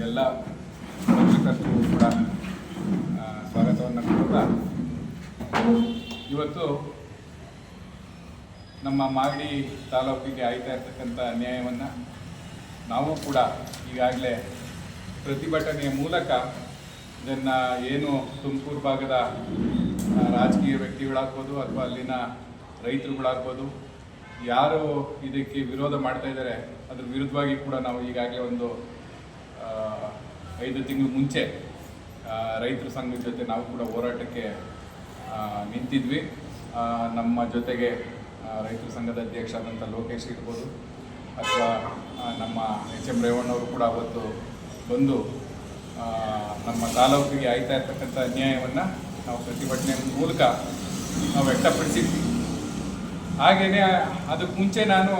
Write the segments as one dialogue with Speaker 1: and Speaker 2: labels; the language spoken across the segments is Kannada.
Speaker 1: ಎಲ್ಲ ಪತ್ರಕರ್ತರಿಗೂ ಕೂಡ ಸ್ವಾಗತವನ್ನು ಕೊಡ್ತಾ ಇವತ್ತು ನಮ್ಮ ಮಾಗಡಿ ತಾಲೂಕಿಗೆ ಆಯ್ತಾ ಇರ್ತಕ್ಕಂಥ ಅನ್ಯಾಯವನ್ನು ನಾವು ಕೂಡ ಈಗಾಗಲೇ ಪ್ರತಿಭಟನೆಯ ಮೂಲಕ ಇದನ್ನು ಏನು ತುಮಕೂರು ಭಾಗದ ರಾಜಕೀಯ ವ್ಯಕ್ತಿಗಳಾಗ್ಬೋದು ಅಥವಾ ಅಲ್ಲಿನ ರೈತರುಗಳಾಗ್ಬೋದು ಯಾರು ಇದಕ್ಕೆ ವಿರೋಧ ಮಾಡ್ತಾ ಇದ್ದಾರೆ, ಅದ್ರ ವಿರುದ್ಧವಾಗಿ ಕೂಡ ನಾವು ಈಗಾಗಲೇ ಒಂದು ಐದು ತಿಂಗಳು ಮುಂಚೆ ರೈತರ ಸಂಘದ ಜೊತೆ ನಾವು ಕೂಡ ಹೋರಾಟಕ್ಕೆ ನಿಂತಿದ್ವಿ. ನಮ್ಮ ಜೊತೆಗೆ ರೈತರ ಸಂಘದ ಅಧ್ಯಕ್ಷ ಆದಂಥ ಲೋಕೇಶ್ ಇರ್ಬೋದು, ಅಥವಾ ನಮ್ಮ ಎಚ್ ಎಂ ರೇವಣ್ಣವರು ಕೂಡ ಅವತ್ತು ಬಂದು ನಮ್ಮ ತಾಲೂಕಿಗೆ ಆಯ್ತಾ ಇರ್ತಕ್ಕಂಥ ಅನ್ಯಾಯವನ್ನು ನಾವು ಪ್ರತಿಭಟನೆ ಮೂಲಕ ನಾವು ವ್ಯಕ್ತಪಡಿಸಿದ್ವಿ. ಹಾಗೆಯೇ ಅದಕ್ಕೆ ಮುಂಚೆ ನಾನು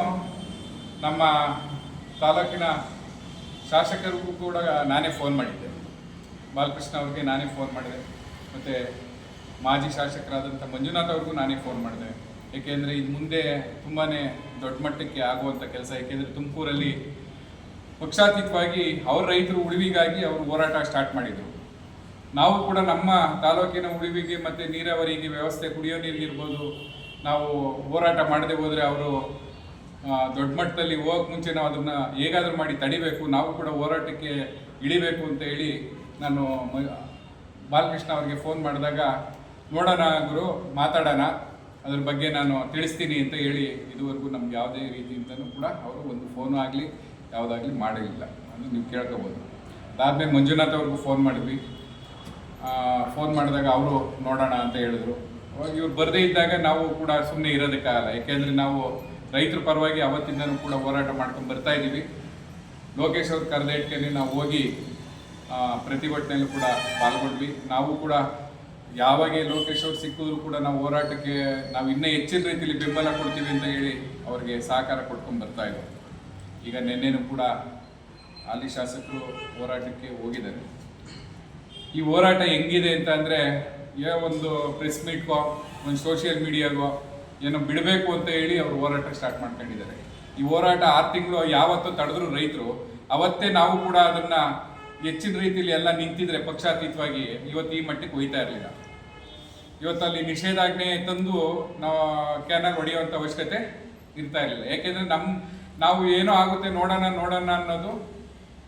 Speaker 1: ನಮ್ಮ ತಾಲೂಕಿನ ಶಾಸಕರಿಗೂ ಕೂಡ ನಾನೇ ಫೋನ್ ಮಾಡಿದ್ದೆ. ಬಾಲಕೃಷ್ಣ ಅವ್ರಿಗೆ ನಾನೇ ಫೋನ್ ಮಾಡಿದೆ. ಮತ್ತು ಮಾಜಿ ಶಾಸಕರಾದಂಥ ಮಂಜುನಾಥ್ ಅವ್ರಿಗೂ ನಾನೇ ಫೋನ್ ಮಾಡಿದೆ. ಏಕೆಂದರೆ ಇದು ಮುಂದೆ ತುಂಬಾ ದೊಡ್ಡ ಮಟ್ಟಕ್ಕೆ ಆಗುವಂಥ ಕೆಲಸ. ಏಕೆಂದರೆ ತುಮಕೂರಲ್ಲಿ ಪಕ್ಷಾತೀತವಾಗಿ ಅವ್ರ ರೈತರು ಉಳಿವಿಗಾಗಿ ಅವರು ಹೋರಾಟ ಸ್ಟಾರ್ಟ್ ಮಾಡಿದರು. ನಾವು ಕೂಡ ನಮ್ಮ ತಾಲೂಕಿನ ಉಳಿವಿಗೆ ಮತ್ತು ನೀರಾವರಿಗೆ ವ್ಯವಸ್ಥೆ, ಕುಡಿಯೋ ನೀರಿಗಿರ್ಬೋದು ನಾವು ಹೋರಾಟ ಮಾಡದೆ ಹೋದರೆ ಅವರು ದೊಡ್ಡ ಮಟ್ಟದಲ್ಲಿ ಹೋಗಕ್ಕೆ ಮುಂಚೆ ನಾವು ಅದನ್ನು ಹೇಗಾದರೂ ಮಾಡಿ ತಡಿಬೇಕು, ನಾವು ಕೂಡ ಹೋರಾಟಕ್ಕೆ ಇಳಿಬೇಕು ಅಂತ ಹೇಳಿ ನಾನು ಬಾಲಕೃಷ್ಣ ಅವರಿಗೆ ಫೋನ್ ಮಾಡಿದಾಗ, ನೋಡೋಣ ಗುರು, ಮಾತಾಡೋಣ, ಅದ್ರ ಬಗ್ಗೆ ನಾನು ತಿಳಿಸ್ತೀನಿ ಅಂತ ಹೇಳಿ ಇದುವರೆಗೂ ನಮ್ಗೆ ಯಾವುದೇ ರೀತಿಯಿಂದನೂ ಕೂಡ ಅವರು ಒಂದು ಫೋನು ಆಗಲಿ, ಯಾವುದಾಗಲಿ ಮಾಡಲಿಲ್ಲ ಅದು ನೀವು ಕೇಳ್ಕೊಬೋದು. ಅದಾದಮೇಲೆ ಮಂಜುನಾಥ್ ಅವ್ರಿಗೂ ಫೋನ್ ಮಾಡಿದ್ವಿ. ಫೋನ್ ಮಾಡಿದಾಗ ಅವರು, ನೋಡೋಣ ಅಂತ ಹೇಳಿದ್ರು. ಅವಾಗ ಇವ್ರು ಬರದೇ ಇದ್ದಾಗ ನಾವು ಕೂಡ ಸುಮ್ಮನೆ ಇರೋದಕ್ಕಾಗಲ್ಲ. ಯಾಕೆಂದರೆ ನಾವು ರೈತರ ಪರವಾಗಿ ಅವತ್ತಿಂದನೂ ಕೂಡ ಹೋರಾಟ ಮಾಡ್ಕೊಂಡು ಬರ್ತಾ ಇದ್ದೀವಿ ಲೋಕೇಶ್ ಅವ್ರ ಕರೆದ ಇಟ್ಕೊಂಡು ನಾವು ಹೋಗಿ ಪ್ರತಿಭಟನೆಯಲ್ಲೂ ಕೂಡ ಪಾಲ್ಗೊಂಡ್ವಿ. ನಾವು ಕೂಡ ಯಾವಾಗ ಲೋಕೇಶ್ ಅವ್ರು ಸಿಕ್ಕಿದ್ರು ಕೂಡ ನಾವು ಹೋರಾಟಕ್ಕೆ ನಾವು ಇನ್ನೂ ಹೆಚ್ಚಿನ ರೀತಿಯಲ್ಲಿ ಬೆಂಬಲ ಕೊಡ್ತೀವಿ ಅಂತ ಹೇಳಿ ಅವ್ರಿಗೆ ಸಹಕಾರ ಕೊಟ್ಕೊಂಡು ಬರ್ತಾ ಇದ್ದೀವಿ ಈಗ ನಿನ್ನೆನೂ ಕೂಡ ಅಲ್ಲಿ ಶಾಸಕರು ಹೋರಾಟಕ್ಕೆ ಹೋಗಿದ್ದಾರೆ. ಈ ಹೋರಾಟ ಹೆಂಗಿದೆ ಅಂತ ಅಂದರೆ ಯಾವ ಒಂದು ಪ್ರೆಸ್ ಮೀಟ್ಗೋ ಒಂದು ಸೋಷಿಯಲ್ ಮೀಡಿಯಾಗೋ ಏನೋ ಬಿಡಬೇಕು ಅಂತ ಹೇಳಿ ಅವರು ಹೋರಾಟ ಸ್ಟಾರ್ಟ್ ಮಾಡ್ಕೊಂಡಿದ್ದಾರೆ. ಈ ಹೋರಾಟ ಆರು ತಿಂಗಳು ಯಾವತ್ತೂ ತಡೆದ್ರು ರೈತರು. ಅವತ್ತೇ ನಾವು ಕೂಡ ಅದನ್ನ ಹೆಚ್ಚಿನ ರೀತಿಯಲ್ಲಿ ಎಲ್ಲ ನಿಂತಿದ್ರೆ ಪಕ್ಷಾತೀತವಾಗಿ ಇವತ್ತು ಈ ಮಟ್ಟಕ್ಕೆ ಹೋಯ್ತಾ ಇರಲಿಲ್ಲ. ಇವತ್ತಲ್ಲಿ ನಿಷೇಧಾಜ್ಞೆ ತಂದು ನಾವು ಕ್ಯಾನಲ್ ಹೊಡೆಯುವಂಥ ಅವಶ್ಯಕತೆ ಇರ್ತಾ ಇರಲಿಲ್ಲ. ಯಾಕೆಂದ್ರೆ ನಮ್ಮ ನಾವು ಏನೋ ಆಗುತ್ತೆ ನೋಡೋಣ ನೋಡೋಣ ಅನ್ನೋದು,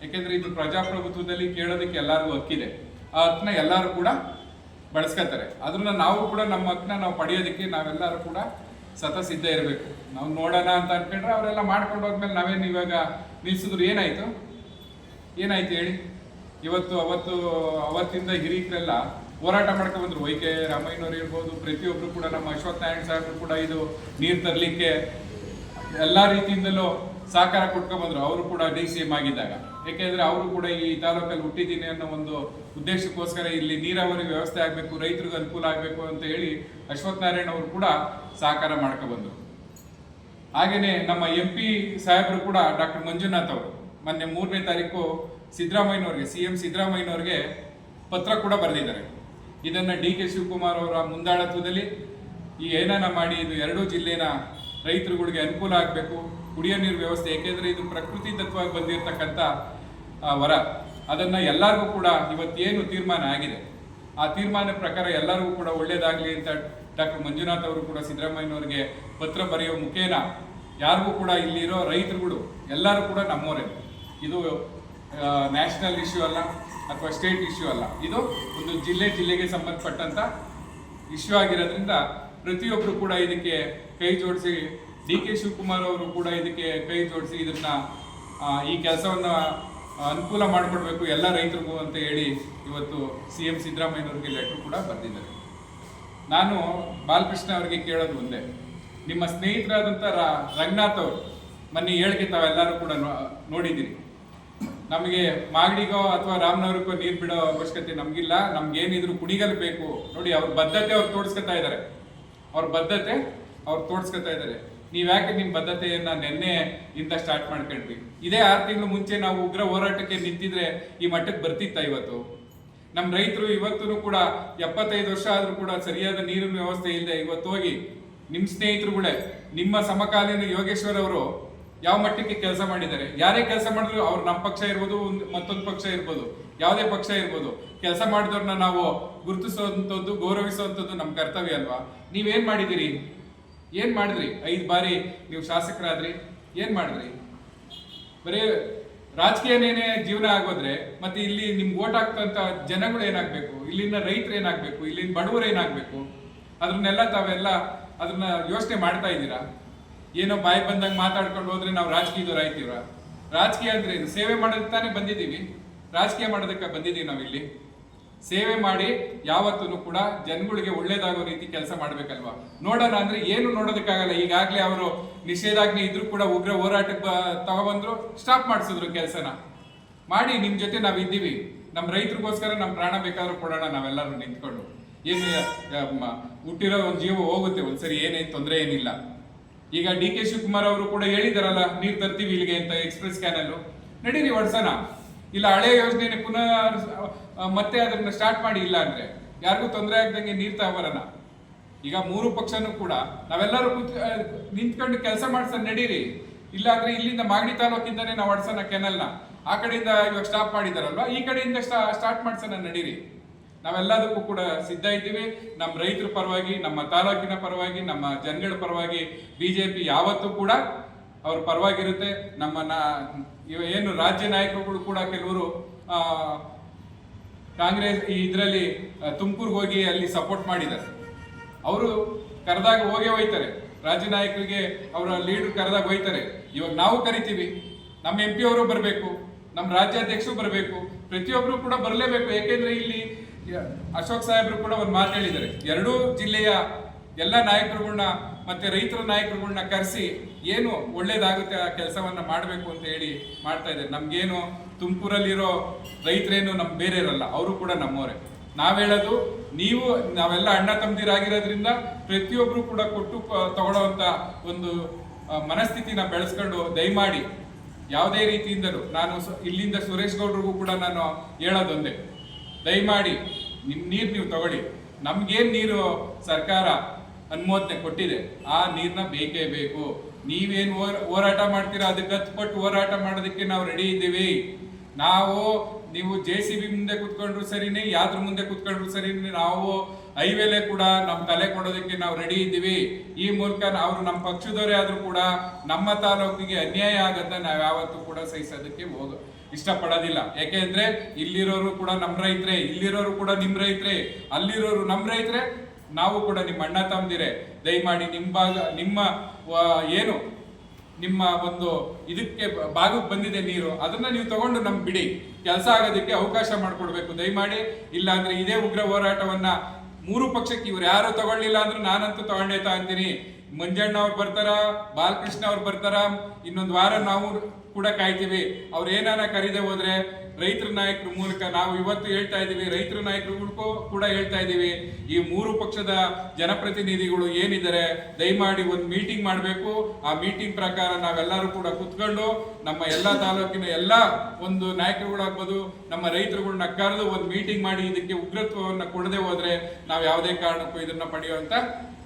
Speaker 1: ಯಾಕೆಂದ್ರೆ ಇದು ಪ್ರಜಾಪ್ರಭುತ್ವದಲ್ಲಿ ಕೇಳೋದಕ್ಕೆ ಎಲ್ಲರಿಗೂ ಹಕ್ಕಿದೆ. ಆ ಎಲ್ಲರೂ ಕೂಡ ಬಳಸ್ಕೋತಾರೆ ಅದನ್ನ ನಾವು ಕೂಡ ನಮ್ಮ ಹಕ್ಕನ್ನ ನಾವು ಪಡೆಯೋದಕ್ಕೆ ನಾವೆಲ್ಲರೂ ಕೂಡ ಸತ ಸಿದ್ಧ ಇರಬೇಕು. ನಾವು ನೋಡೋಣ ಅಂತ ಅನ್ಕೊಂಡ್ರೆ ಅವರೆಲ್ಲ ಮಾಡ್ಕೊಂಡು ಹೋದ್ಮೇಲೆ ನಾವೇನು ಇವಾಗ ನಿಲ್ಸಿದ್ರು ಏನಾಯ್ತು? ಏನಾಯ್ತು ಹೇಳಿ? ಇವತ್ತು ಅವತ್ತು ಅವತ್ತಿಂದ ಹಿರಿಯರೆಲ್ಲ ಹೋರಾಟ ಮಾಡ್ಕೊಂಡು ಬಂದ್ರು. ವೈ ಕೆ ರಾಮಯ್ಯನವ್ರು ಇರ್ಬೋದು, ಪ್ರತಿಯೊಬ್ರು ಕೂಡ ನಮ್ಮ ಅಶ್ವತ್ಥನಾರಾಯಣ ನಾರಾಯಣ ಸಾಹೇಬ್ರು ಕೂಡ ಇದು ನೀರು ತರಲಿಕ್ಕೆ ಎಲ್ಲ ರೀತಿಯಿಂದಲೂ ಸಹಕಾರ ಕೊಟ್ಕೊಂಡ್ ಬಂದ್ರು ಅವರು ಕೂಡ ಡಿ ಸಿ ಎಂ ಆಗಿದ್ದಾಗ. ಯಾಕೆಂದ್ರೆ ಅವರು ಕೂಡ ಈ ತಾಲೂಕಲ್ಲಿ ಹುಟ್ಟಿದ್ದೀನಿ ಅನ್ನೋ ಒಂದು ಉದ್ದೇಶಕ್ಕೋಸ್ಕರ ಇಲ್ಲಿ ನೀರಾವರಿ ವ್ಯವಸ್ಥೆ ಆಗಬೇಕು, ರೈತರಿಗೆ ಅನುಕೂಲ ಆಗಬೇಕು ಅಂತ ಹೇಳಿ ಅಶ್ವಥ್ ನಾರಾಯಣ್ ಅವರು ಕೂಡ ಸಹಕಾರ ಮಾಡ್ಕೊಬಂದರು ಹಾಗೆಯೇ ನಮ್ಮ ಎಂ ಪಿ ಸಾಹೇಬರು ಕೂಡ ಡಾಕ್ಟರ್ ಮಂಜುನಾಥ್ ಅವರು, ಮೊನ್ನೆ ಮೂರನೇ ತಾರೀಕು ಸಿದ್ದರಾಮಯ್ಯನವ್ರಿಗೆ, ಸಿ ಎಂ ಸಿದ್ದರಾಮಯ್ಯನವ್ರಿಗೆ ಪತ್ರ ಕೂಡ ಬರೆದಿದ್ದಾರೆ. ಇದನ್ನ ಡಿ ಕೆ ಶಿವಕುಮಾರ್ ಅವರ ಮುಂದಾಳತ್ವದಲ್ಲಿ ಈ ಏನಾನ ಮಾಡಿ ಇದು ಎರಡೂ ಜಿಲ್ಲೆನ ರೈತರುಗಳಿಗೆ ಅನುಕೂಲ ಆಗಬೇಕು ಕುಡಿಯೋ ನೀರು ವ್ಯವಸ್ಥೆ, ಏಕೆಂದರೆ ಇದು ಪ್ರಕೃತಿ ದತ್ತವಾಗಿ ಬಂದಿರತಕ್ಕಂಥ ವರ. ಅದನ್ನ ಎಲ್ಲರಿಗೂ ಕೂಡ ಇವತ್ತೇನು ತೀರ್ಮಾನ ಆಗಿದೆ? ಆ ತೀರ್ಮಾನ ಪ್ರಕಾರ ಎಲ್ಲರಿಗೂ ಕೂಡ ಒಳ್ಳೆಯದಾಗಲಿ ಅಂತ ಡಾಕ್ಟರ್ ಮಂಜುನಾಥ್ ಅವರು ಕೂಡ ಸಿದ್ದರಾಮಯ್ಯನವರಿಗೆ ಪತ್ರ ಬರೆಯೋ ಮುಖೇನ ಯಾರಿಗೂ ಕೂಡ ಇಲ್ಲಿರೋ ರೈತರುಗಳು ಎಲ್ಲರೂ ಕೂಡ ನಮ್ಮವರೇ ಇದು ನ್ಯಾಷನಲ್ ಇಶ್ಯೂ ಅಲ್ಲ, ಅಥವಾ ಸ್ಟೇಟ್ ಇಶ್ಯೂ ಅಲ್ಲ. ಇದು ಒಂದು ಜಿಲ್ಲೆ ಜಿಲ್ಲೆಗೆ ಸಂಬಂಧಪಟ್ಟಂತ ಇಶ್ಯೂ ಆಗಿರೋದ್ರಿಂದ ಪ್ರತಿಯೊಬ್ಬರು ಕೂಡ ಇದಕ್ಕೆ ಕೈ ಜೋಡಿಸಿ ಡಿ ಕೆ ಶಿವಕುಮಾರ್ ಅವರು ಕೂಡ ಇದಕ್ಕೆ ಕೈ ಜೋಡಿಸಿ ಇದನ್ನ ಈ ಕೆಲಸವನ್ನ ಅನುಕೂಲ ಮಾಡಿಕೊಡ್ಬೇಕು ಎಲ್ಲ ರೈತರಿಗೂ ಅಂತ ಹೇಳಿ ಇವತ್ತು ಸಿ ಎಂ ಸಿದ್ದರಾಮಯ್ಯನವ್ರಿಗೆ ಲೆಟರ್ ಕೂಡ ಬರೆದಿದ್ದಾರೆ. ನಾನು ಬಾಲಕೃಷ್ಣ ಅವರಿಗೆ ಕೇಳೋದು ಒಂದೇ. ನಿಮ್ಮ ಸ್ನೇಹಿತರಾದಂಥ ರಂಗನಾಥ್ ಅವರು ಮೊನ್ನೆ ಹೇಳಿಕೆ ತಾವೆಲ್ಲರೂ ಕೂಡ ನೋಡಿದ್ದೀರಿ. ನಮಗೆ ಮಾಗಡಿಗೋ ಅಥವಾ ರಾಮನಗರಕ್ಕೋ ನೀರು ಬಿಡೋ ಅವಶ್ಯಕತೆ ನಮಗಿಲ್ಲ, ನಮ್ಗೇನಿದ್ರು ಕುಣಿಗಲ್ ಬೇಕು. ನೋಡಿ, ಅವ್ರ ಬದ್ಧತೆ ಅವ್ರು ತೋರಿಸ್ಕೊತಾ ಇದ್ದಾರೆ. ಅವ್ರ ಬದ್ಧತೆ ಅವ್ರು ತೋರಿಸ್ಕೊತಾ ಇದ್ದಾರೆ. ನೀವ್ ಯಾಕೆ ನಿಮ್ ಬದ್ಧತೆಯನ್ನ ನಿನ್ನೆ ಇಂದ ಸ್ಟಾರ್ಟ್ ಮಾಡ್ಕೊಂಡ್ರಿ? ಇದೇ ಆರು ತಿಂಗಳು ಮುಂಚೆ ನಾವು ಉಗ್ರ ಹೋರಾಟಕ್ಕೆ ನಿಂತಿದ್ರೆ ಈ ಮಟ್ಟಕ್ಕೆ ಬರ್ತಿತ್ತ ಇವತ್ತು? ನಮ್ಮ ರೈತರು ಇವತ್ತು ಕೂಡ ಎಪ್ಪತ್ತೈದು ವರ್ಷ ಆದ್ರೂ ಕೂಡ ಸರಿಯಾದ ನೀರಿನ ವ್ಯವಸ್ಥೆ ಇಲ್ಲದೆ ಇವತ್ತು ಹೋಗಿ ನಿಮ್ಮ ಸ್ನೇಹಿತರುಗಳೇ ನಿಮ್ಮ ಸಮಕಾಲೀನ ಯೋಗೇಶ್ವರ್ ಅವರು ಯಾವ ಮಟ್ಟಕ್ಕೆ ಕೆಲಸ ಮಾಡಿದ್ದಾರೆ? ಯಾರೇ ಕೆಲಸ ಮಾಡಿದ್ರು ಅವ್ರು ನಮ್ಮ ಪಕ್ಷ ಇರ್ಬೋದು ಮತ್ತೊಂದು ಪಕ್ಷ ಇರ್ಬೋದು, ಯಾವುದೇ ಪಕ್ಷ ಇರ್ಬೋದು. ಕೆಲಸ ಮಾಡಿದವ್ರನ್ನ ನಾವು ಗುರುತಿಸುವಂಥದ್ದು, ಗೌರವಿಸುವಂಥದ್ದು ನಮ್ಮ ಕರ್ತವ್ಯ ಅಲ್ವಾ? ನೀವೇನ್ ಮಾಡಿದಿರಿ ಏನ್ ಮಾಡಿದ್ರಿ? ಐದು ಬಾರಿ ನೀವು ಶಾಸಕರಾದ್ರಿ. ಏನ್ ಮಾಡಿದ್ರಿ? ಬರೀ ರಾಜಕೀಯನೇನೆ ಜೀವನ ಆಗೋದ್ರೆ ಮತ್ತೆ ಇಲ್ಲಿ ನಿಮ್ಗೆ ಓಟ್ ಹಾಕ್ತಂತ ಜನಗಳು ಏನಾಗ್ಬೇಕು? ಇಲ್ಲಿನ ರೈತರು ಏನಾಗ್ಬೇಕು? ಇಲ್ಲಿನ ಬಡವರು ಏನಾಗ್ಬೇಕು? ಅದನ್ನೆಲ್ಲ ತಾವೆಲ್ಲ ಅದನ್ನ ಯೋಚನೆ ಮಾಡ್ತಾ ಇದ್ದೀರಾ? ಏನೋ ಬಾಯಿ ಬಂದಾಗ ಮಾತಾಡ್ಕೊಂಡು ಹೋದ್ರೆ ನಾವು ರಾಜಕೀಯದವ್ರು ರಾಜಕೀಯ ಅಂದ್ರೆ? ಸೇವೆ ಮಾಡೋದಕ್ಕೆ ತಾನೇ ಬಂದಿದ್ದೀವಿ? ರಾಜಕೀಯ ಮಾಡೋದಕ್ಕೆ ಬಂದಿದ್ದೀವಿ ನಾವಿಲ್ಲಿ. ಸೇವೆ ಮಾಡಿ ಯಾವತ್ತೂ ಕೂಡ ಜನಗಳಿಗೆ ಒಳ್ಳೇದಾಗೋ ರೀತಿ ಕೆಲಸ ಮಾಡ್ಬೇಕಲ್ವಾ? ನೋಡೋಣ ಅಂದ್ರೆ ಏನು ನೋಡೋದಕ್ಕಾಗಲ್ಲ. ಈಗಾಗಲೇ ಅವರು ನಿಷೇಧಾಜ್ಞೆ ಇದ್ರು ಕೂಡ ಉಗ್ರ ಹೋರಾಟಕ್ಕೆ ತಗೊಬಂದ್ರು ಸ್ಟಾಪ್ ಮಾಡಿಸಿದ್ರು ಕೆಲಸನ. ಮಾಡಿ, ನಿಮ್ ಜೊತೆ ನಾವ್ ಇದ್ದೀವಿ ನಮ್ಮ ರೈತರಿಗೋಸ್ಕರ ನಮ್ಮ ಪ್ರಾಣ ಬೇಕಾದ್ರೂ ಕೊಡೋಣ ನಾವೆಲ್ಲರೂ ನಿಂತ್ಕೊಂಡು. ಏನು ಹುಟ್ಟಿರೋ ಒಂದು ಜೀವ ಹೋಗುತ್ತೆ. ಒಂದ್ಸರಿ ಏನೇನ್ ತೊಂದರೆ ಏನಿಲ್ಲ. ಈಗ ಡಿ ಕೆ ಶಿವಕುಮಾರ್ ಅವರು ಕೂಡ ಹೇಳಿದಾರಲ್ಲ, ನೀರ್ ತರ್ತೀವಿ ಇಲ್ಲಿಗೆ ಅಂತ ಎಕ್ಸ್ಪ್ರೆಸ್ ಕ್ಯಾನಲ್ ನಡೀರಿ ಹೊಡ್ಸೋಣ ಇಲ್ಲ, ಹಳೆ ಯೋಜನೆ ಪುನಃ ಮತ್ತೆ ಅದನ್ನ ಸ್ಟಾರ್ಟ್ ಮಾಡಿ ಇಲ್ಲ ಅಂದ್ರೆ ಯಾರಿಗೂ ತೊಂದರೆ ಆಗ್ದಂಗೆ ನೀರ್ ತಗೊಬರೋಣ ಈಗ ಮೂರು ಪಕ್ಷನೂ ಕೂಡ ನಾವೆಲ್ಲರೂ ಕೂತ್ ನಿಂತ್ಕೊಂಡು ಕೆಲಸ ಮಾಡ್ಸ ನಡೀರಿ. ಇಲ್ಲ ಅಂದ್ರೆ ಇಲ್ಲಿಂದ ಮಾಗಡಿ ತಾಲೂಕಿಂದನೇ ನಾವು ಅಡ್ಸೋಣ ಕೆನಲ್ನ. ಆ ಕಡೆಯಿಂದ ಇವಾಗ ಸ್ಟಾಪ್ ಮಾಡಿದಾರಲ್ವಾ? ಈ ಕಡೆಯಿಂದ ಸ್ಟಾರ್ಟ್ ಮಾಡ್ಸೋಣ ನಡೀರಿ. ನಾವೆಲ್ಲದಕ್ಕೂ ಕೂಡ ಸಿದ್ಧ ಇದ್ದೀವಿ. ನಮ್ಮ ರೈತರ ಪರವಾಗಿ, ನಮ್ಮ ತಾಲೂಕಿನ ಪರವಾಗಿ, ನಮ್ಮ ಜನಗಳ ಪರವಾಗಿ ಬಿಜೆಪಿ ಯಾವತ್ತೂ ಕೂಡ ಅವ್ರ ಪರವಾಗಿರುತ್ತೆ. ನಮ್ಮ ನಾ- ಏನು ರಾಜ್ಯ ನಾಯಕರುಗಳು ಕೂಡ ಕೆಲವರು ಕಾಂಗ್ರೆಸ್ ಇದರಲ್ಲಿ ತುಮಕೂರಿಗೆ ಹೋಗಿ ಅಲ್ಲಿ ಸಪೋರ್ಟ್ ಮಾಡಿದ್ದಾರೆ. ಅವರು ಕರೆದಾಗ ಹೋಗೇ ಹೋಯ್ತಾರೆ. ರಾಜ್ಯ ನಾಯಕರಿಗೆ ಅವರ ಲೀಡರ್ ಕರೆದಾಗ ಹೋಯ್ತಾರೆ. ಇವಾಗ ನಾವು ಕರಿತೀವಿ. ನಮ್ಮ ಎಂ ಪಿ ಅವರು ಬರಬೇಕು, ನಮ್ಮ ರಾಜ್ಯಾಧ್ಯಕ್ಷರು ಬರಬೇಕು ಪ್ರತಿಯೊಬ್ಬರು ಕೂಡ ಬರಲೇಬೇಕು. ಯಾಕೆಂದ್ರೆ ಇಲ್ಲಿ ಅಶೋಕ್ ಸಾಹೇಬರು ಕೂಡ ಒಂದು ಮಾತು ಹೇಳಿದ್ದಾರೆ. ಎರಡೂ ಜಿಲ್ಲೆಯ ಎಲ್ಲ ನಾಯಕರುಗಳನ್ನ ಮತ್ತೆ ರೈತರ ನಾಯಕರುಗಳನ್ನ ಕರೆಸಿ ಏನು ಒಳ್ಳೇದಾಗುತ್ತೆ ಆ ಕೆಲಸವನ್ನ ಮಾಡಬೇಕು ಅಂತ ಹೇಳಿ ಮಾಡ್ತಾ ಇದ್ದಾರೆ. ನಮಗೇನು ತುಮಕೂರಲ್ಲಿರೋ ರೈತರೇನು ನಮ್ಮ ಬೇರೆ ಇರಲ್ಲ, ಅವರು ಕೂಡ ನಮ್ಮವರೇ. ನಾವು ಹೇಳೋದು, ನೀವು, ನಾವೆಲ್ಲ ಅಣ್ಣ ತಮ್ಮದಿರಾಗಿರೋದ್ರಿಂದ ಪ್ರತಿಯೊಬ್ಬರು ಕೂಡ ಕೊಟ್ಟು ತಗೊಳ್ಳೋವಂಥ ಒಂದು ಮನಸ್ಥಿತಿನ ಬೆಳೆಸ್ಕೊಂಡು ದಯಮಾಡಿ ಯಾವುದೇ ರೀತಿಯಿಂದಲೂ ನಾನು ಇಲ್ಲಿಂದ ಸುರೇಶ್ ಗೌಡ್ರಿಗೂ ಕೂಡ ನಾನು ಹೇಳೋದೊಂದೇ. ದಯಮಾಡಿ ನಿಮ್ಮ ನೀರು ನೀವು ತಗೊಳ್ಳಿ. ನಮಗೇನು ನೀರು ಸರ್ಕಾರ ಅನುಮೋದನೆ ಕೊಟ್ಟಿದೆ. ಆ ನೀರನ್ನ ಬೇಕೇ ಬೇಕು. ನೀವೇನು ಹೋರ- ಹೋರಾಟ ಮಾಡ್ತೀರಾ? ಅದಕ್ಕೆ ಹತ್ಪಟ್ಟು ಹೋರಾಟ ಮಾಡೋದಕ್ಕೆ ನಾವು ರೆಡಿ ಇದ್ದೀವಿ. ನಾವು, ನೀವು ಜೆ ಸಿ ಬಿ ಮುಂದೆ ಕುತ್ಕೊಂಡ್ರು ಸರಿನೇ, ಯಾದ್ರ ಮುಂದೆ ಕುತ್ಕೊಂಡ್ರು ಸರಿನೇ, ನಾವು ಹೈವೇಲೆ ಕೂಡ ನಮ್ಮ ತಲೆ ಕೊಡೋದಕ್ಕೆ ನಾವು ರೆಡಿ ಇದ್ದೀವಿ. ಈ ಮೂಲಕ ಅವರು ನಮ್ಮ ಪಕ್ಷದವರೇ ಆದ್ರೂ ಕೂಡ ನಮ್ಮ ತಾಲೂಕಿಗೆ ಅನ್ಯಾಯ ಆಗತ್ತ, ನಾವು ಯಾವತ್ತೂ ಕೂಡ ಸಹಿಸೋದಕ್ಕೆ ಹೋಗ, ಇಷ್ಟಪಡೋದಿಲ್ಲ. ಯಾಕೆಂದ್ರೆ ಇಲ್ಲಿರೋರು ಕೂಡ ನಮ್ಮ ರೈತರೇ, ಇಲ್ಲಿರೋರು ಕೂಡ ನಿಮ್ಮ ರೈತರೇ. ಅಲ್ಲಿರೋರು ನಮ್ಮ ರೈತರೇ ನಾವು ಕೂಡ ನಿಮ್ಮ ಅಣ್ಣ ತಮ್ಮದಿರೇ, ದಯಮಾಡಿ ನಿಮ್ಮ ಭಾಗ, ನಿಮ್ಮ ಏನು, ನಿಮ್ಮ ಒಂದು ಇದಕ್ಕೆ ಭಾಗಕ್ಕೆ ಬಂದಿದೆ ನೀರು, ಅದನ್ನ ನೀವು ತಗೊಂಡು ನಮ್ಗೆ ಬಿಡಿ. ಕೆಲಸ ಆಗೋದಕ್ಕೆ ಅವಕಾಶ ಮಾಡಿಕೊಡ್ಬೇಕು. ದಯಮಾಡಿ ಇಲ್ಲ ಅಂದ್ರೆ ಇದೇ ಉಗ್ರ ಹೋರಾಟವನ್ನ ಮೂರು ಪಕ್ಷಕ್ಕೆ ಇವ್ರು ಯಾರು ತಗೊಳ್ಳಿಲ್ಲ ಅಂದ್ರೆ ನಾನಂತೂ ತಗೊಂಡೇತಾ ಅಂತೀನಿ ಮಂಜಣ್ಣ ಅವ್ರು ಬರ್ತಾರ, ಬಾಲಕೃಷ್ಣ ಅವ್ರು ಬರ್ತಾರ, ಇನ್ನೊಂದು ವಾರ ನಾವು ಕೂಡ ಕಾಯ್ತೀವಿ. ಅವ್ರು ಏನಾರ ಕರೀದೆ ಹೋದ್ರೆ ರೈತರ ನಾಯಕರ ಮೂಲಕ ನಾವು ಇವತ್ತು ಹೇಳ್ತಾ ಇದೀವಿ ರೈತರ ನಾಯಕರುಗಳಿಗೂ ಕೂಡ ಹೇಳ್ತಾ ಇದೀವಿ ಈ ಮೂರು ಪಕ್ಷದ ಜನಪ್ರತಿನಿಧಿಗಳು ಏನಿದ್ದಾರೆ, ದಯಮಾಡಿ ಒಂದು ಮೀಟಿಂಗ್ ಮಾಡಬೇಕು. ಆ ಮೀಟಿಂಗ್ ಪ್ರಕಾರ ನಾವೆಲ್ಲರೂ ಕೂಡ ಕುತ್ಕೊಂಡು ನಮ್ಮ ಎಲ್ಲಾ ತಾಲೂಕಿನ ಎಲ್ಲಾ ಒಂದು ನಾಯಕರುಗಳಾಗ್ಬೋದು, ನಮ್ಮ ರೈತರುಗಳನ್ನ ಕರೆದು ಒಂದು ಮೀಟಿಂಗ್ ಮಾಡಿ ಇದಕ್ಕೆ ಉಗ್ರತ್ವವನ್ನು ಕೊಡದೆ ಹೋದ್ರೆ ನಾವು ಯಾವುದೇ ಕಾರಣಕ್ಕೂ ಇದನ್ನ ಪಡೆಯುವಂತ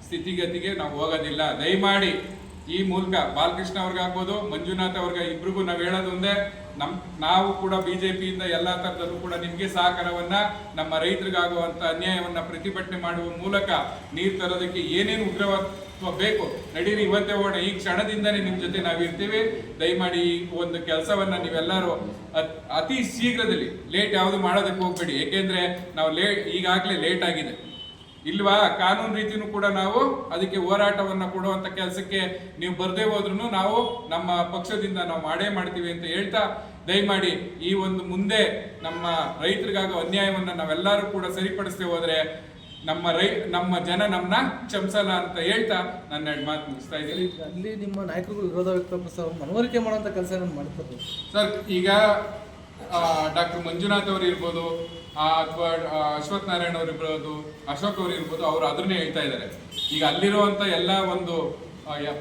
Speaker 1: ಸ್ಥಿತಿಗತಿಗೆ ನಾವು ಹೋಗೋದಿಲ್ಲ. ದಯಮಾಡಿ ಈ ಮೂಲಕ ಬಾಲಕೃಷ್ಣ ಅವ್ರಿಗಾಗ್ಬೋದು ಮಂಜುನಾಥ್ ಅವ್ರಿಗೆ ಇಬ್ರಿಗೂ ನಾವು ಹೇಳೋದೊಂದೇ ನಮ್, ನಾವು ಕೂಡ ಬಿ ಜೆ ಪಿಯಿಂದ ಎಲ್ಲ ತರದಲ್ಲೂ ಕೂಡ ನಿಮಗೆ ಸಹಕಾರವನ್ನ, ನಮ್ಮ ರೈತರಿಗಾಗುವಂತ ಅನ್ಯಾಯವನ್ನ ಪ್ರತಿಭಟನೆ ಮಾಡುವ ಮೂಲಕ ನೀರು ತರೋದಕ್ಕೆ ಏನೇನು ಉಗ್ರವತ್ವ ಬೇಕು ನಡೀರಿ, ಇವತ್ತೇ ಓಡ ಈ ಕ್ಷಣದಿಂದನೇ ನಿಮ್ಮ ಜೊತೆ ನಾವು ಇರ್ತೀವಿ. ದಯಮಾಡಿ ಈ ಒಂದು ಕೆಲಸವನ್ನ ನೀವೆಲ್ಲರೂ ಅತ್- ಅತಿ ಶೀಘ್ರದಲ್ಲಿ ಲೇಟ್ ಯಾವುದು ಮಾಡೋದಕ್ಕೆ ಹೋಗ್ಬೇಡಿ. ಏಕೆಂದರೆ ನಾವು ಲೇಟ್ ಈಗಾಗಲೇ ಲೇಟ್ ಆಗಿದೆ. ಇಲ್ವಾ? ಕಾನೂನು ರೀತಿನೂ ಕೂಡ ನಾವು ಅದಕ್ಕೆ ಹೋರಾಟವನ್ನು ಕೊಡುವಂತ ಕೆಲಸಕ್ಕೆ ನೀವು ಬರದೇ ಹೋದ್ರೂ ನಾವು ನಮ್ಮ ಪಕ್ಷದಿಂದ ನಾವು ಮಾಡೇ ಮಾಡ್ತೀವಿ ಅಂತ ಹೇಳ್ತಾ ದಯಮಾಡಿ ಈ ಒಂದು ಮುಂದೆ ನಮ್ಮ ರೈತರಿಗಾಗೋ ಅನ್ಯಾಯವನ್ನ ನಾವೆಲ್ಲರೂ ಕೂಡ ಸರಿಪಡಿಸದೆ ಹೋದರೆ ನಮ್ಮ ರೈ ನಮ್ಮ ಜನ ನಮ್ಮನ್ನ ಕ್ಷಮಿಸಲ್ಲ ಅಂತ ಹೇಳ್ತಾ ನನ್ನ ಎರಡು ಮಾತು ಮುಗಿಸ್ತಾ ಇದ್ದೀನಿ.
Speaker 2: ಅಲ್ಲಿ ನಿಮ್ಮ ನಾಯಕರು ವಿರೋಧ ವ್ಯಕ್ತಪಡಿಸ ಮನವರಿಕೆ ಮಾಡುವಂಥ ಕೆಲಸ ಮಾಡ್ತಾರೆ
Speaker 1: ಸರ್ ಈಗ ಡಾಕ್ಟರ್ ಮಂಜುನಾಥ್ ಅವರು ಇರ್ಬೋದು ಅಥವಾ ಅಶ್ವಥ್ ನಾರಾಯಣ್ ಅವರು ಇರ್ಬೋದು, ಅಶೋಕ್ ಅವರು ಇರ್ಬೋದು, ಅವರು ಅದನ್ನೇ ಹೇಳ್ತಾ ಇದ್ದಾರೆ. ಈಗ ಅಲ್ಲಿರುವಂಥ ಎಲ್ಲ ಒಂದು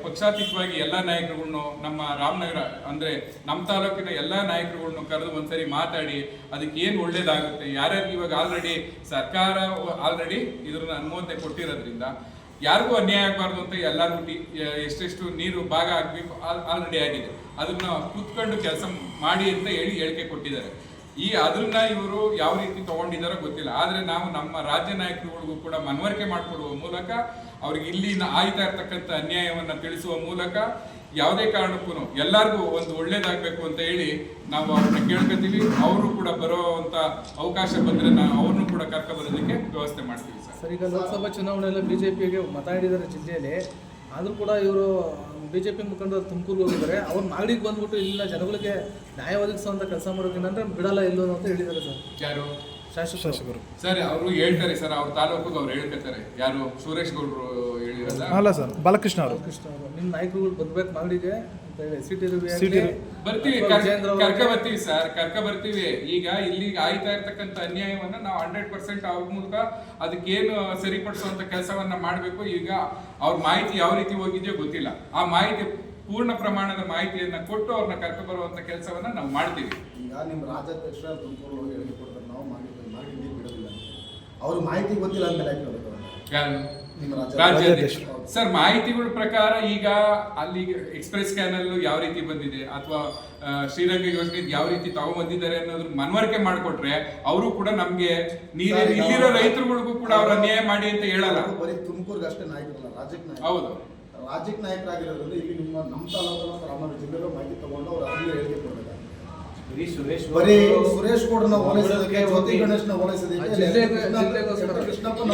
Speaker 1: ಪಕ್ಷಾತೀತವಾಗಿ ಎಲ್ಲ ನಾಯಕರುಗಳನ್ನು, ನಮ್ಮ ರಾಮನಗರ, ಅಂದ್ರೆ ನಮ್ಮ ತಾಲೂಕಿನ ಎಲ್ಲ ನಾಯಕರುಗಳನ್ನು ಕರೆದು ಒಂದ್ಸರಿ ಮಾತಾಡಿ, ಅದಕ್ಕೆ ಏನು ಒಳ್ಳೇದಾಗುತ್ತೆ? ಯಾರ್ಯಾರು ಇವಾಗ ಆಲ್ರೆಡಿ ಸರ್ಕಾರ ಆಲ್ರೆಡಿ ಇದ್ರನ್ನ ಅನುಮೋದನೆ ಕೊಟ್ಟಿರೋದ್ರಿಂದ ಯಾರಿಗೂ ಅನ್ಯಾಯ ಆಗಬಾರ್ದು ಅಂತ ಎಲ್ಲರಿಗೂ ಟಿ ಎಷ್ಟೆಷ್ಟು ನೀರು ಭಾಗ ಆಗಬೇಕು ಆಲ್ರೆಡಿ ಆಗಿದೆ. ಅದನ್ನ ಕೂತ್ಕೊಂಡು ಕೆಲಸ ಮಾಡಿ ಅಂತ ಹೇಳಿ ಹೇಳಿಕೆ ಕೊಟ್ಟಿದ್ದಾರೆ. ಈ ಅದನ್ನ ಇವರು ಯಾವ ರೀತಿ ತಗೊಂಡಿದ್ದಾರೋ ಗೊತ್ತಿಲ್ಲ. ಆದರೆ ನಾವು ನಮ್ಮ ರಾಜ್ಯ ನಾಯಕರುಗಳಿಗೂ ಕೂಡ ಮನವರಿಕೆ ಮಾಡಿಕೊಡುವ ಮೂಲಕ, ಅವ್ರಿಗೆ ಇಲ್ಲಿ ಆಯ್ತಾ ಇರ್ತಕ್ಕಂಥ ಅನ್ಯಾಯವನ್ನ ತಿಳಿಸುವ ಮೂಲಕ ಯಾವುದೇ ಕಾರಣಕ್ಕೂ ಎಲ್ಲರಿಗೂ ಒಂದು ಒಳ್ಳೇದಾಗಬೇಕು ಅಂತ ಹೇಳಿ ನಾವು ಅವ್ರನ್ನ ಕೇಳ್ಕೊತೀವಿ. ಅವರು ಕೂಡ ಬರೋ ಅವಕಾಶ ಬಂದರೆ ನಾವು ಅವ್ರನ್ನೂ ಕೂಡ ಕರ್ಕೊ ಬರೋದಕ್ಕೆ ವ್ಯವಸ್ಥೆ ಮಾಡ್ತೀವಿ ಸರ್.
Speaker 2: ಸರ್ ಈಗ ಲೋಕಸಭಾ ಚುನಾವಣೆಯಲ್ಲಿ ಬಿ ಜೆ ಪಿಗೆ ಮತ ಹಿಡಿದಾರೆ ಜಿಲ್ಲೆಯಲ್ಲಿ. ಆದರೂ ಕೂಡ ಇವರು ಬಿ ಜೆ ಪಿ ಮುಖಂಡರು ತುಮಕೂರು ಹೋಗಿದ್ದಾರೆ. ಅವ್ರು ಮಾಗಡಿಗೆ ಬಂದ್ಬಿಟ್ಟು ಇಲ್ಲ ಜನಗಳಿಗೆ ನ್ಯಾಯ ಒದಗಿಸುವಂತ ಕೆಲಸ ಮಾಡೋದೇನಂದ್ರೆ ಅಂದ್ರೆ ಬಿಡಲ್ಲ ಇಲ್ಲೋ ಅಂತ ಹೇಳಿದ್ದಾರೆ ಸರ್.
Speaker 1: ಯಾರು?
Speaker 2: ಶಾಸಕ ಶಾಸಕರು.
Speaker 1: ಸರ್ ಅವರು ಹೇಳ್ತಾರೆ ಸರ್ ಅವ್ರ ತಾಲೂಕು ಅವ್ರು ಹೇಳ್ಕೊತಾರೆ. ಯಾರು? ಸುರೇಶ್ ಗೌಡ್ರು ಹೇಳಿರಲ್ಲ?
Speaker 3: ಅಲ್ಲ ಸರ್ ಬಾಲಕೃಷ್ಣ ಅವರು.
Speaker 2: ಕೃಷ್ಣ ಅವರು. ನಿಮ್ಮ ನಾಯಕರುಗಳು ಬರ್ಬೇಕು ಮಾಗಡಿಗೆ ಅಂತ.
Speaker 1: ಬರ್ತೀವಿ ಕರ್ಕ ಸರ್ ಕರ್ಕ ಬರ್ತೀವಿ. ಈಗ ಇಲ್ಲಿ ಆಯ್ತಾ ಇರ್ತಕ್ಕಂಥ ಅನ್ಯಾಯವನ್ನ ನಾವು ಹಂಡ್ರೆಡ್ ಪರ್ಸೆಂಟ್ ಅವ್ರ ಮೂಲಕ ಅದಕ್ಕೇನು ಸರಿಪಡಿಸುವಂತ ಕೆಲಸವನ್ನ ಮಾಡಬೇಕು? ಈಗ ಅವ್ರ ಮಾಹಿತಿ ಯಾವ ರೀತಿ ಹೋಗಿದೆಯೋ ಗೊತ್ತಿಲ್ಲ. ಆ ಮಾಹಿತಿ ಪೂರ್ಣ ಪ್ರಮಾಣದ ಮಾಹಿತಿಯನ್ನ ಕೊಟ್ಟು ಅವ್ರನ್ನ ಕರ್ಕ ಬರುವಂತ ಕೆಲಸವನ್ನ ನಾವು ಮಾಡ್ತೀವಿ.
Speaker 4: ಈಗ ನಿಮ್ಮ ರಾಜ್ಯಾಧ್ಯಕ್ಷ ತುಮಕೂರು ಹೇಳಿಕೊಡ್ತಾರೆ ಹೇಳಿಕೆ ನಾವು ಮಾಡಿ ಬಿಡೋದಿಲ್ಲ ಅವ್ರ ಮಾಹಿತಿ ಗೊತ್ತಿಲ್ಲ ಅಂದ್ಮೇಲೆ ಯಾಕೆ ಹೇಳ್ಬೇಕು
Speaker 1: ಯಾರು?
Speaker 4: ನಿಮ್ಮ ರಾಜ್ಯ
Speaker 1: ರಾಜ್ಯಾಧ್ಯಕ್ಷರು. ಸರ್ ಮಾಹಿತಿಗಳ ಪ್ರಕಾರ ಈಗ ಅಲ್ಲಿ ಎಕ್ಸ್ಪ್ರೆಸ್ ಕ್ಯಾನಲ್ ಯಾವ ರೀತಿ ಬಂದಿದೆ? ಅಥವಾ ಶ್ರೀರಂಗ ಯೋಜನೆ ಯಾವ ರೀತಿ ತಗೊಂಡ್ಬಂದಿದ್ದಾರೆ ಅನ್ನೋದ್ರ ಮನವರಿಕೆ ಮಾಡಿಕೊಟ್ರೆ ಅವರು ಕೂಡ ನಮ್ಗೆ ನೀರೇ ಇಲ್ಲಿರೋ ರೈತರುಗಳಿಗೂ ಕೂಡ ಅವ್ರ ಅನ್ಯಾಯ ಮಾಡಿ ಅಂತ ಹೇಳಲ್ಲ.
Speaker 4: ಬರೀ ತುಮಕೂರ್ಗೆ ಅಷ್ಟೇ ನಾಯಕರಲ್ಲ ರಾಜ್ಯಕ್ಕೆ
Speaker 1: ಹೌದು.
Speaker 4: ರಾಜ್ಯಕ್ಕೆ ನಾಯಕರಾಗಿರೋದ್ರಿಂದ ಇಲ್ಲಿ ನಿಮ್ಮ ನಮ್ಮ ತಾಲೂಕಲ್ಲ ಸರ್ ರಾಮನಗರ ಜಿಲ್ಲೆలో ಮಾಹಿತಿ ತಗೊಂಡು ಅವ್ರು ಅಲ್ಲಿ ಹೇಳಿಕೆ ಕೊಡಬೇಕಾಗುತ್ತೆ
Speaker 5: ಬರೀ ಸುರೇಶ್
Speaker 4: ಗೌಡ್ರನ್ನ ಜ್ಯೋತಿ ಗಣೇಶ್ನ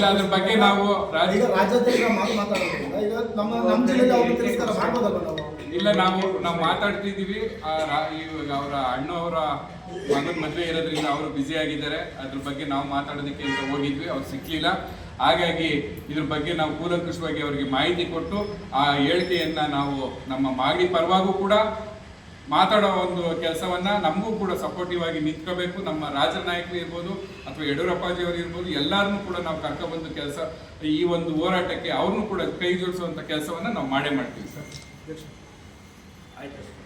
Speaker 1: ಅದ್ರ ಬಗ್ಗೆ ನಾವು
Speaker 4: ಈಗ ಮಾತು ಮಾತಾಡೋದ್ರಿಂದ ಈಗ ನಮ್ಮ ನಮ್ಮ ಜಿಲ್ಲೆಗೆ ಅವ್ರಿಗೆ ತಿರಸ್ಕಾರ ಮಾಡ್ಬೋದಲ್ಲ ನಾವು?
Speaker 1: ಇಲ್ಲ ನಾವು ನಾವು ಮಾತಾಡ್ತಿದೀವಿ ಆ ರಾ- ಇವಾಗ ಅವರ ಅಣ್ಣ ಅವರ ಮಗನ ಮದುವೆ ಇರೋದ್ರಿಂದ ಅವರು ಬ್ಯುಸಿ ಆಗಿದ್ದಾರೆ. ಅದ್ರ ಬಗ್ಗೆ ನಾವು ಮಾತಾಡೋದಕ್ಕೆ ಅಂತ ಹೋಗಿದ್ವಿ. ಅವ್ರು ಸಿಕ್ಕಲಿಲ್ಲ ಹಾಗಾಗಿ ಇದ್ರ ಬಗ್ಗೆ ನಾವು ಕೂಲಂಕುಷವಾಗಿ ಅವರಿಗೆ ಮಾಹಿತಿ ಕೊಟ್ಟು ಆ ಹೇಳಿಕೆಯನ್ನ ನಾವು ನಮ್ಮ ಮಾಗಡಿ ಪರವಾಗೂ ಕೂಡ ಮಾತಾಡೋ ಒಂದು ಕೆಲಸವನ್ನ ನಮಗೂ ಕೂಡ ಸಪೋರ್ಟಿವ್ ಆಗಿ ನಿಂತ್ಕೋಬೇಕು. ನಮ್ಮ ರಾಜ ನಾಯಕರು ಇರ್ಬೋದು ಅಥವಾ ಯಡಿಯೂರಪ್ಪಾಜಿ ಅವರು ಇರ್ಬೋದು, ಎಲ್ಲರನ್ನೂ ಕೂಡ ನಾವು ಕರ್ಕೊಬಂದು ಕೆಲಸ, ಈ ಒಂದು ಹೋರಾಟಕ್ಕೆ ಅವ್ರನ್ನೂ ಕೂಡ ಕೈ ಜೋಡಿಸುವಂತ ಕೆಲಸವನ್ನ ನಾವು ಮಾಡೇ ಮಾಡ್ತೀವಿ ಸರ್.
Speaker 5: ಆಯ್ತು